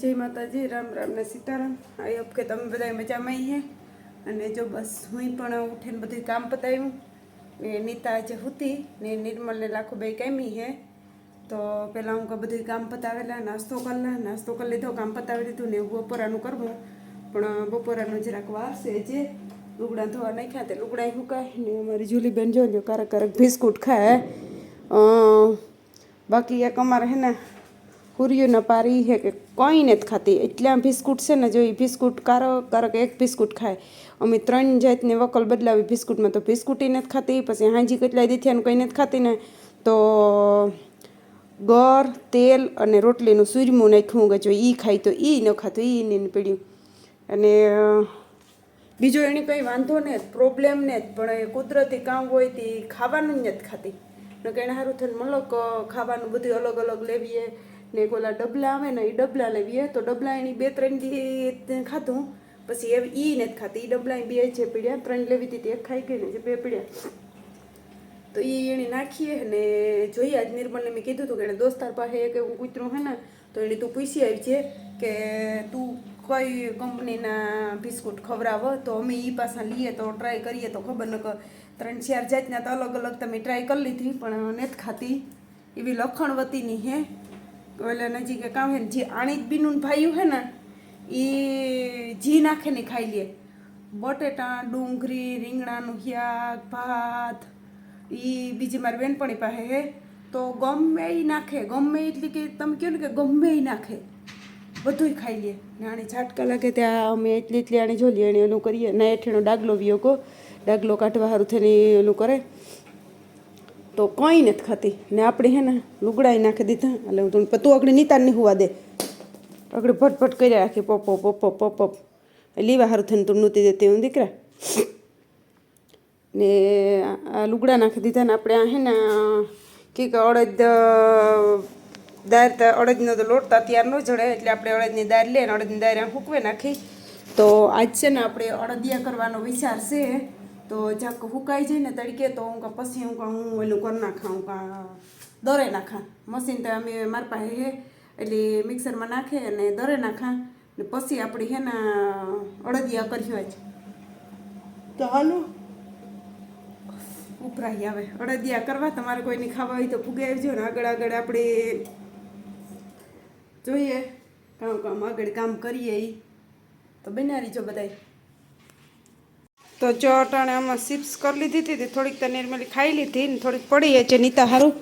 જય માતાજી, રામ રામ ને સીતારામ. આઈ હોપ કે તમે બધા મજામાં હે. અને જો બસ હું પણ ઉઠીને બધું કામ પતાવ્યું. ને નીતા આજે હતી ને નિર્મલ ને લાખો બે કેમી હે. તો પહેલાં હું બધું કામ પતાવેલા, નાસ્તો કરલા. નાસ્તો કરી લીધો, કામ પતાવી લીધું ને બપોરાનું કરવું. પણ બપોરાનું જરાક વાર છે જે. લુગડા ધોવા નાખ્યા તે લુગડા સુકાય ને અમારી જુલીબેન જો કારક કારક બિસ્કુટ ખાય બાકી એક અમારે હે ને હુરિયુના પારી હે કે કોઈ નથી ખાતી. એટલા બિસ્કુટ છે ને, જો એ બિસ્કુટ કારો કારક એક બિસ્કુટ ખાય. અમે ત્રણ જાતની વકલ બદલાવી બિસ્કુટમાં. તો બિસ્કુટ નથી ખાતી, પછી હાંજી કેટલાય દીથિયાનું કંઈ નથી ખાતી ને, તો ગોર તેલ અને રોટલીનું સૂરમું નાખ્યું કે જો એ ખાય તો એ ન ખાતું એ નહીં પીડ્યું. અને બીજો એને કંઈ વાંધો ને પ્રોબ્લેમ ને જ પણ એ કુદરતી કામ હોય તે ખાવાનું જ નથી ખાતી. કે એને સારું થઈને મલક ખાવાનું બધું અલગ અલગ લેવીએ. ને એક ઓલા ડબલા આવે ને એ ડબલા લેવીએ તો ડબલા એની બે ત્રણ ખાધું. પછી એ ઈ નથી ખાતી એ ડબલા બે છે પીડ્યા, ત્રણ લેવી હતી એક ખાઈ ગઈ ને જે બે પીડ્યા. તો એ એને નાખીએ ને જોઈએ, આજ નિર્મળને મેં કીધું હતું કે એને દોસ્તાર પાસે એક એવું કૂતરું હે ને, તો એને તું પૂછી આવી છે કે તું કઈ કંપનીના બિસ્કુટ ખવડાવ, તો અમે એ પાસા લઈએ, તો ટ્રાય કરીએ, તો ખબર ન ત્રણ ચાર જાતના તો અલગ અલગ તમે ટ્રાય કરી લીધી, પણ નથી ખાતી. એવી લખણવતીની હે. એટલે નજીક કામ હે ને, જે આણિત બીનું ભાયું હે ને એ જી નાખે ને ખાઈ લે. બટેટા, ડુંગળી, રીંગણાનું શાક, ભાત એ બીજી મારી બેનપણી પાસે હે. તો ગમે એ નાખે. ગમે એટલી કે તમે કહો ને કે ગમે એ નાખે. બધુંય ખાઈ લે. ને આને ઝાટકા લાગે ત્યાં અમે એટલી એટલી આને જોલીએ એને એનું કરીએ. ના હેઠેનો ડાગલો વિયો કો ડાગલો કાઢવા સારું થઈને એનું કરે. તો કંઈ નથી ખાતી. ને આપણે હે ને લુગડાઈ નાખી દીધા. એટલે હું તું તું આગળ નીતાર નહીં હોવા દે. આગળ ભટભટ કર્યા રાખી, પપ પપ પપ લીવા હારું થઈને તું નૂતી દેતી હું દીકરા. ને આ લુગડા નાખી દીધા ને આપણે આ હે ને કે અડદ દાળ અડદનો તો લોટ તો અત્યાર ન જડે. એટલે આપણે અડદની દાળ લઈએ અને અડદની દાર સૂકવે નાખી. તો આજ છે ને આપણે અડદિયા કરવાનો વિચાર છે. તો જાક હુકાઈ જાય ને તડકે તો હું કાં પછી હું કાં હું ઓલું કરી નાખા, હું કાં દરે નાખા. મશીન તો અમે મારી પાસે હે, એટલે મિક્સરમાં નાખે અને દરે નાખા. ને પછી આપણે હે ને અડદિયા હોય છે તો હાલો. ઉભરાઈ આવે. અડદિયા કરવા, તમારે કોઈને ખાવા હોય તો ફૂગે આવજો ને આગળ આગળ આપણે જોઈએ. કામ કામ આગળ કામ કરીએ એ તો બનાવી જો બધાય. તો જો અટાણે આમાં સિપ્સ કરી લીધી હતી થોડીક તો નિર્મલી ખાઈ લીધી ને થોડીક પડી છે નીતા સારું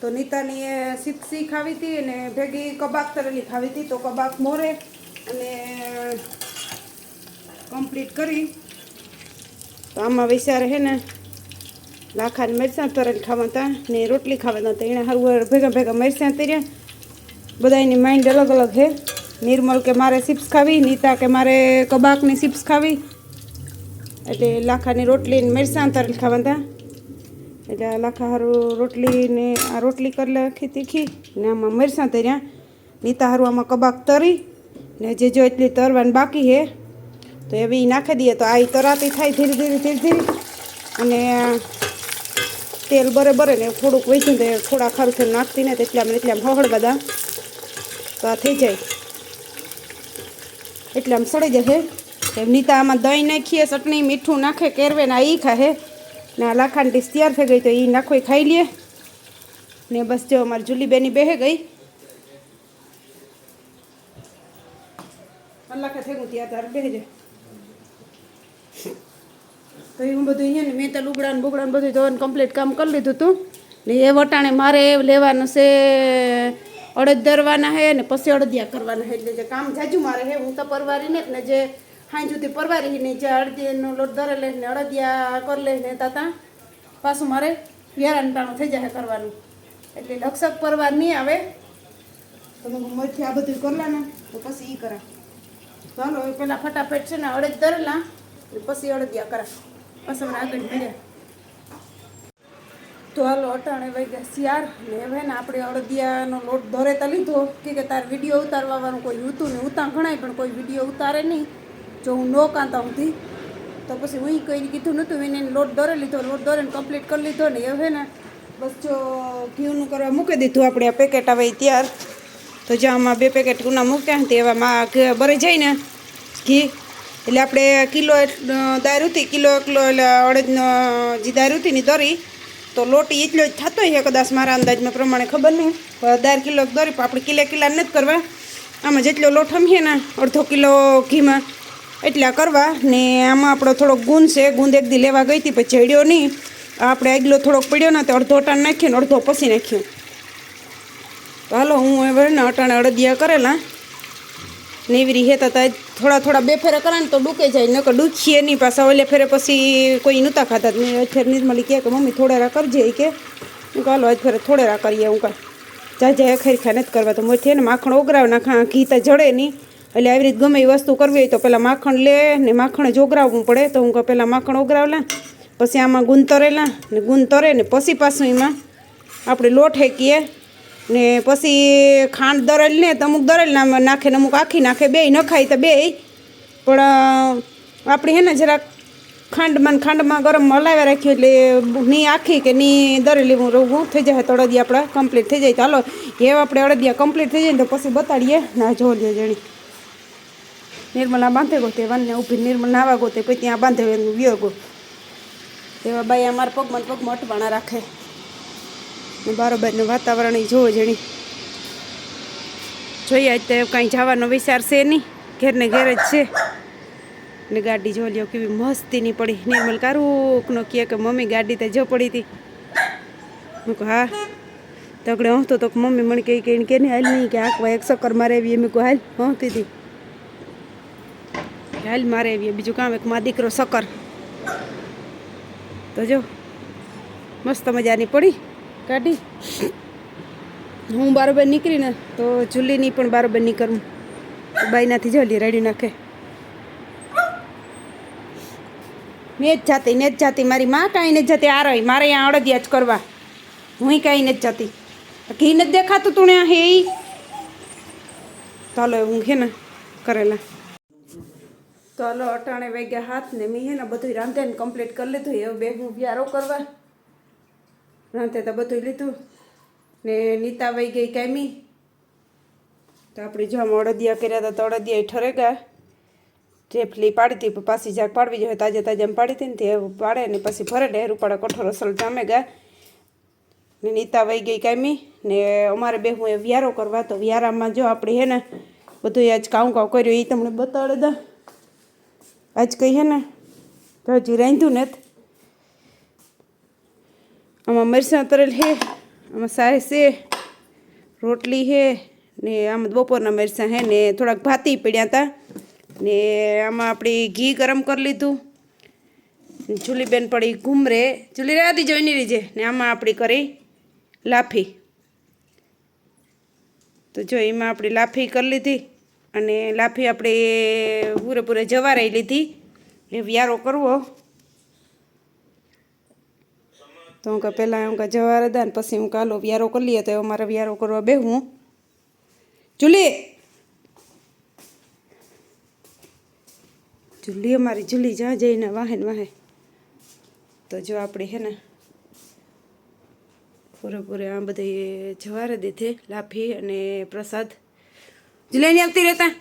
તો નીતાની એ સિપ્સી ખાવી હતી અને ભેગી કબાક તરેલી ખાવી હતી, તો કબાક મોરે અને કમ્પ્લીટ કરી. તો આમાં વિચાર હે ને, લાખાને મરચાં તરેલી ખાવા હતા ને રોટલી ખાવા હતા, એણે હારું ભેગા ભેગા મરચાં તર્યા. બધાની માઇન્ડ અલગ અલગ છે નિર્મલ કે મારે ચિપ્સ ખાવી, નીતા કે મારે કબાકની સિપ્સ ખાવી એટલે લાખાની રોટલી ને મરચાં તરેલ ખાવા હતા એટલે આ લાખા હારું રોટલી ને આ રોટલી કરી લખી તીખી ને આમાં મરચાં તર્યા. નીતા હારું આમાં કબાક તરી ને જે જો એટલી તરવાની બાકી હે, તો એવી નાખી દઈએ. તો આ તરાતી થાય ધીરે ધીરે ધીરે ધીરે. અને તેલ બરે ને થોડુંક વેચ્યું તો થોડા ખારું થઈને નાખતી ને એટલે એટલામાં હળવા બધા. તો આ થઈ જાય. એટલે આમ સડી જશે નીતા આમાં દહીં નાખીએ, ચટણી, મીઠું નાખે કેરવે ને એ ખાહે. ને આ લાખાની ડીશ તૈયાર થઈ ગઈ તો એ નાખો ખાઈ લઈએ ને બસ જો અમારી જુલીબેની બેહે ગઈ. કલાકે થઈ ત્યાં તાર બેહી તો એવું બધું અહીંયા ને મેં તો લુગડા ને બુગડા ને બધું ધોવાનું કમ્પ્લીટ કામ કરી લીધું હતું ને એ વટાણે મારે લેવાનું છે, અડદ દરવાના હે ને પછી અડદિયા કરવાના હે. એટલે જે કામ જાજુ મારે હે, હું તો પરવારી ને ને જે હાઈ સુધી પરવારી ને જે અડદીનો લોટ ધરે લે ને અડદિયા કરી લે ને તાતા પાછું મારે વેરાન ટાણું થઈ જાય કરવાનું. એટલે લક્ષક પરવાર નહીં આવે. તમે મરથી આ બધું કરલા ને તો પછી એ કરા. ચાલો એ પહેલાં ફટાફટ છે ને અડદ ધરેલા ને પછી અડદિયા કરા. પછી મને આગળ મળ્યા તો હાલો અટાણે વાગ્યા શિયાર ને હવે ને આપણે અડદિયાનો લોટ ધરેતા લીધો. કે તાર વીડિયો ઉતારવાનું કોઈ હતું ને ઉતાર ઘણાય પણ કોઈ વીડિયો ઉતારે નહીં. જો હું નો કાંતા હતી તો પછી હું કંઈ કીધું નહોતું એને લોટ દોરે લીધો, લોટ દોરીને કમ્પ્લીટ કરી લીધો ને હવે ને, બસ જો ઘીનું કરવા મૂકી દીધું આપણે આ પેકેટ આવે ત્યાર. તો જ્યાં આમાં બે પેકેટ ગુના મૂક્યા ને એવામાં ભરાઈ જાય ને, ઘી, એટલે આપણે કિલો દારૂથી કિલો એકલો એટલે અડદનો જે દારૂથીની દોરી, તો લોટી એટલો જ થતો હોય કદાચ મારા અંદાજમાં પ્રમાણે ખબર નહીં, પણ દાળ કિલો દોરી, પણ આપણે કિલે કિલા નથી કરવા. આમાં જેટલો લોટ હમીએ ને, અડધો કિલો ઘીમાં. એટલા કરવા ને આમાં આપણો થોડોક ગુંદ છે. ગુંદ એક દી લેવા ગઈ હતી, પછી ચડ્યો નહીં. આપણે આગલો થોડોક પડ્યો ને તો અડધો અટાણ નાખ્યો ને અડધો પસી નાખ્યો. તો હાલો, હું હવે ને અટાણે અડદિયા કરેલા. ને એવી રીતે હતા થોડા થોડા બે ફેરા કરે ને તો ડૂકે જાય નકર ડૂખીએ નહીં પાછા. ઓલે ફેરે પછી કોઈ નહોતા ખાતા ને અત્યારે નિર્મલી કહે કે, મમ્મી, થોડેરા કરજે. કે હું કાલો આજ ફેરે થોડેરા કરીએ. હું કાં જા જાય ખરી ખા નથી કરવા. તો મોથી ને માખણ ઓગરાવ નાખા ઘી તો જડે નહીં. એટલે આવી રીતે ગમે એ વસ્તુ કરવી હોય તો પહેલાં માખણ લે ને માખણ જ ઓગરાવવું પડે. તો હું કહું પહેલાં માખણ ઓગરાવલા, પછી આમાં ગુંદ તરેલા ને ગુંદ તરે ને પછી પાછું એમાં આપણે લોટ હેકીએ ને પછી ખાંડ દરેલ ને તો અમુક દરેલ નાખે ને અમુક આખી નાખે બેય ન ખાય તો બેય પણ આપણે હે ને જરાક ખાંડમાં ખાંડમાં ગરમ હલાવ્યા રાખ્યું એટલે ની આખી કે ની દરેલી હું રહું થઈ જાય તો અડદિયા આપણા કમ્પ્લીટ થઈ જાય. ચાલો એ આપણે અડદિયા કમ્પ્લીટ થઈ જાય ને તો પછી બતાડીએ. ના જો જણી નિર્મલા બાંધે ગો તે વાનને ઊભી નિર્મલ નાવા ગો તે પછી ત્યાં બાંધે એનું વ્યો ગો તેવા બાઈ અમારા પગમાં પગમાં અટવાણા રાખે. ને બારોબારનું વાતાવરણ એ જોવો જણી જોઈએ તો કાંઈ જવાનો વિચાર છે નહીં. ઘેરને ઘેર જ છે. ને ગાડી જો લ્યો કેવી મસ્તીની પડી. નિર્મલ કારુકનો કહે કે મમ્મી ગાડી તો જો પડી હતી. મેં કહું, હા. તગડે હું તો મમ્મી મને કહી કહીને કે હાલ નહીં કે આંકવા એક ચક્કર મારે એવી એમ કહું, હાલ હું હતી. હાલ મારે એવી બીજું કામ, એક માં દીકરો સકર. તો જો, મસ્ત મજાની પડી ગાડી હું બારોબાર નીકળીને તો ચૂલીની પણ બારોબાર નીકળું. બાઈનાથી જલ્દી રેડી નાખે. ને જ જાતી ને જ જાતી, મારી માં કાંઈ નથી જતી, આ રહી, મારે અહીંયા અડદિયા જ કરવા. હું કાંઈ નથી જતી. ઘી નથી દેખાતું તું ને હે ચાલો હું હે ને, કરેલા. તો હલો, અટાણે વાગ્યા હાથ ને મેં હે ને બધું રાંધે ને કમ્પ્લીટ કરી લીધું. હવે બે હું વ્યારો કરવા. રાંધે તો બધું લીધું. ને નીતા વહી ગઈ કાયમી. તો આપણે જો અડદિયા કર્યા હતા તો અડદિયા ઠરે ગયા ઢેફલી પાડી હતી પાછી જાગ પાડવી જોઈએ તાજે તાજે એમ પાડી હતી ને તે પાડે ને પછી ભરે ને ઉપાડે કઠોર અસલ જામે ગયા ને નીતા વહી ગઈ કાયમી ને અમારે બે હું એ વ્યારો કરવા. તો વ્યારામાં જો આપણે હે ને બધું આજ કાઉ કાઉ કર્યું એ તમને બતાડે દા. આજ કહીએ ને, તો હજી રાંધ્યું ને આમાં મરચાં તરેલ છે, આમાં સાય છે, રોટલી છે, ને આમાં બપોરના મરચાં હે ને થોડાક ભાતી પડ્યા હતા. ને આમાં આપણે ઘી ગરમ કરી લીધું. ચૂલીબેન પડી ઘૂમરે, ચૂલી રાતી જોઈને રીજે ને આમાં આપણી કરી લાફી. તો જો એમાં આપણી લાફી કરી લીધી. અને લાફી આપણે પૂરેપૂરે જવારાઈ લીધી. એ વ્યારો કરવો. તો હું કે પહેલાં હું કે જવાર હતા ને પછી હું કાલો વ્યારો કરી લઈએ તો મારે વ્યારો કરવા બેહું જુલી! જુલી, અમારી જુલી જ્યાં જઈને વાહે ને વાહે. તો જો આપણે હે ને પૂરેપૂરે આ બધે જવાર દીધે લાફી અને પ્રસાદ. જુલાઈની આવતી રહેતા.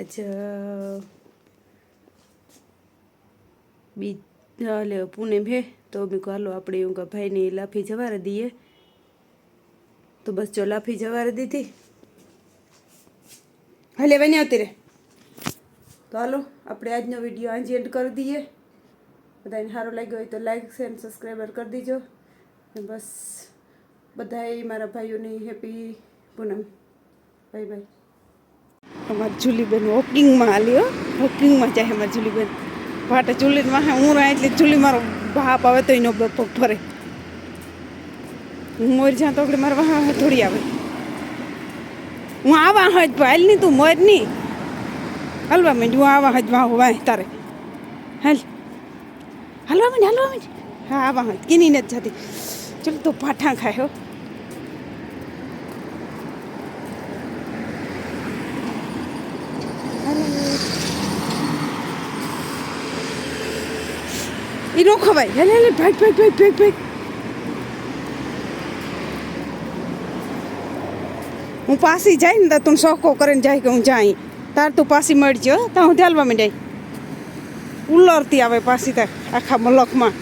અચ્છા બી એટલે પૂનમ ભે, તો મેં કહું આપણે એવું કે ભાઈની લાફી જવારે દઈએ. તો બસ જો લાફી જવારે દીધી. હાલે લેવાની આવતી રે તો હાલો, આપણે આજનો વીડિયો આજે એન્ડ કરી દઈએ. બધાને સારો લાગ્યો હોય તો લાઈક શેર અને સબસ્ક્રાઈબર કરી દીજો. બસ બધાએ મારા ભાઈઓની હેપી પૂનમ. બાય બાય અમારા જુલીબેન વોકિંગમાં હાલી હો. વોકિંગમાં જાય અમારા જુલીબેન. વાટે ચૂલીમાં હું રહે એટલે ચૂલી મારો બાપ આવે તો એનો પગ ફરે હું મોર જ્યાં તો આપણે મારા વાહ થોડી આવે. હું આવા હજ હાલ નહીં તું મોર નહીં હલવા માંડ હું આવા હજ વાહ વાહ તારે. હાલ. હલવા માંડ હલવા માંડ. હા આવા હજ કિની નથી જતી. ચલ તો પાઠા ખાય હો. એ નો ખવાય હેલે હેલે ભાઈ ભાગ ભાગ ભાગ ભાગ હું પાસી જાય ને તો તું શોખો કરીને જાય કે હું જાય તાર તું પાસી મળજો તો હું ધ્યાલવા માંડાય ઉલરતી આવે પાછી આખા મલકમાં.